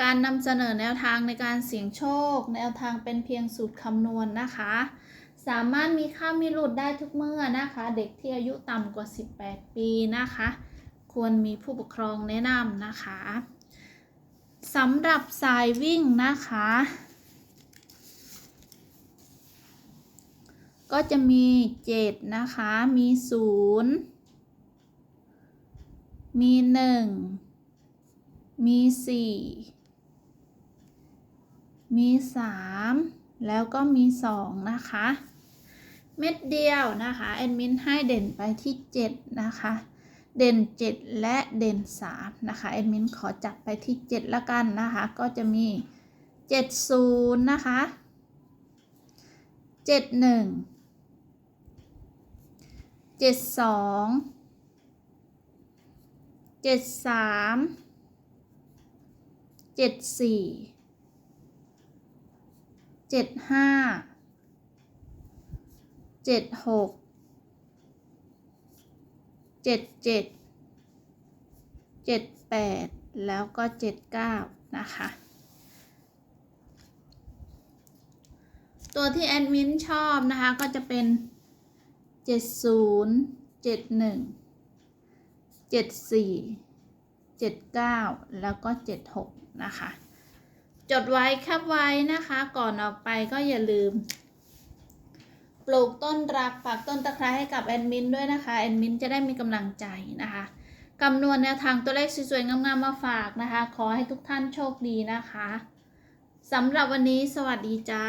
การนำเสนอแนวทางในการเสี่ยงโชค แนวทางเป็นเพียงสูตรคำนวณนะคะ สามารถมีค่ามีหลุดได้ทุกเมื่อนะคะ เด็กที่อายุต่ำกว่า 18 ปีนะคะ ควรมีผู้ปกครองแนะนำนะคะสำหรับสายวิ่งนะคะ ก็จะมี 7 นะคะ มี 0 มี 1 มี 4 มี 3 แล้วก็มี 2 นะคะ เม็ดเดียวนะคะแอดมินให้เด่นไปที่ 7 นะคะ เด่น 7 และเด่น 3 นะคะแอดมินขอจับไปที่ 7 ละกันนะคะ ก็จะมี 70 นะคะ 71 72 73 74 เจ็ดห้าเจ็ดหกเจ็ดเจ็ดเจ็ดแปดแล้วก็เจ็ดเก้านะคะ ตัวที่แอดมินชอบนะคะก็จะเป็นเจ็ดศูนย์เจ็ดหนึ่งเจ็ดสี่เจ็ดเก้าแล้วก็เจ็ดหกนะคะ จดไว้คับไว้นะคะ ก่อนออกไปก็อย่าลืม ปลูกต้นรักปักต้นตะไคร้ให้กับแอดมินด้วยนะคะแอดมินจะได้มีกำลังใจนะคะคำนวณแนวทางตัวเลขสวยๆงามๆมาฝากนะคะ ขอให้ทุกท่านโชคดีนะคะสำหรับวันนี้สวัสดีจ้า